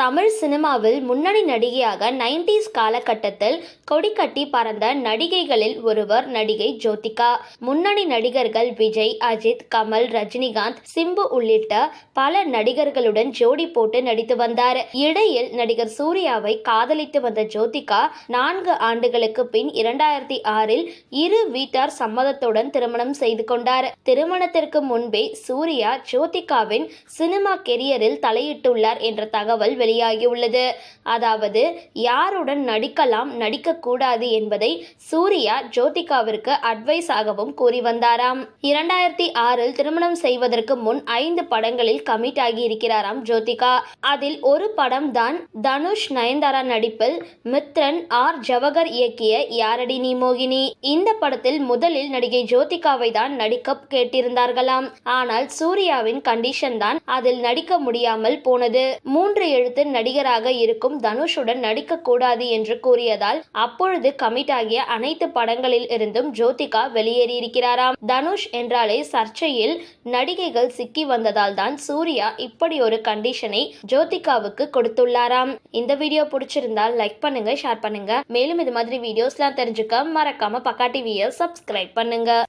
தமிழ் சினிமாவில் முன்னணி நடிகையாக நைன்டிஸ் காலகட்டத்தில் கொடிக்கட்டி பறந்த நடிகைகளில் ஒருவர் நடிகை ஜோதிகா. முன்னணி நடிகர்கள் விஜய் அஜித் கமல் ரஜினிகாந்த் சிம்பு உள்ளிட்ட பல நடிகர்களுடன் ஜோடி போட்டு நடித்து வந்தார். இடையில் நடிகர் சூர்யாவை காதலித்து வந்த ஜோதிகா நான்கு ஆண்டுகளுக்கு பின் இரண்டாயிரத்தி ஆறில் இரு வீட்டார் சம்மதத்துடன் திருமணம் செய்து கொண்டார். திருமணத்திற்கு முன்பே சூர்யா ஜோதிகாவின் சினிமா கெரியரில் தலையிட்டுள்ளார் என்ற தகவல் வெளியாகியுள்ளது. அதாவது யாருடன் நடிக்கலாம் நடிக்கக்கூடாது என்பதை சூர்யா ஜோதிகாவிற்கு அட்வைஸ் ஆகவும் கூறி வந்தாராம். இரண்டாயிரத்தி ஆறில் திருமணம் செய்வதற்கு முன் ஐந்து படங்களில் கமிட் ஆகி இருக்கிறாராம் ஜோதிகா. அதில் ஒரு படம் தான் தனுஷ் நயன்தாரா நடிப்பில் மித்ரன் ஆர் ஜவகர் இயக்கிய யாரடி நீ மோகினி. இந்த படத்தில் முதலில் நடிகை ஜோதிகாவை தான் நடிக்க கேட்டிருந்தார்களாம். ஆனால் சூர்யாவின் கண்டிஷன் தான் அதில் நடிக்க முடியாமல் போனது. மூன்று எழுத்து நடிகராக இருக்கும் தனுஷுடன் நடிக்க கூடாது என்று கூறியதால் அப்பொழுது கமிட் ஆகிய அனைத்து படங்களில் இருந்தும் ஜோதிகா வெளியேறியிருக்கிறாராம். தனுஷ் என்றாலே சர்ச்சையில் நடிகைகள் சிக்கி வந்ததால் தான் சூர்யா இப்படி ஒரு கண்டிஷனை ஜோதிகாவுக்கு கொடுத்துள்ளாராம். இந்த வீடியோ பிடிச்சிருந்தால் லைக் பண்ணுங்க ஷேர் பண்ணுங்க. மேலும் இது மாதிரி வீடியோஸ்லாம் தெரிஞ்சுக்க மறக்காம பக்கா டிவியை சப்ஸ்கிரைப் பண்ணுங்க.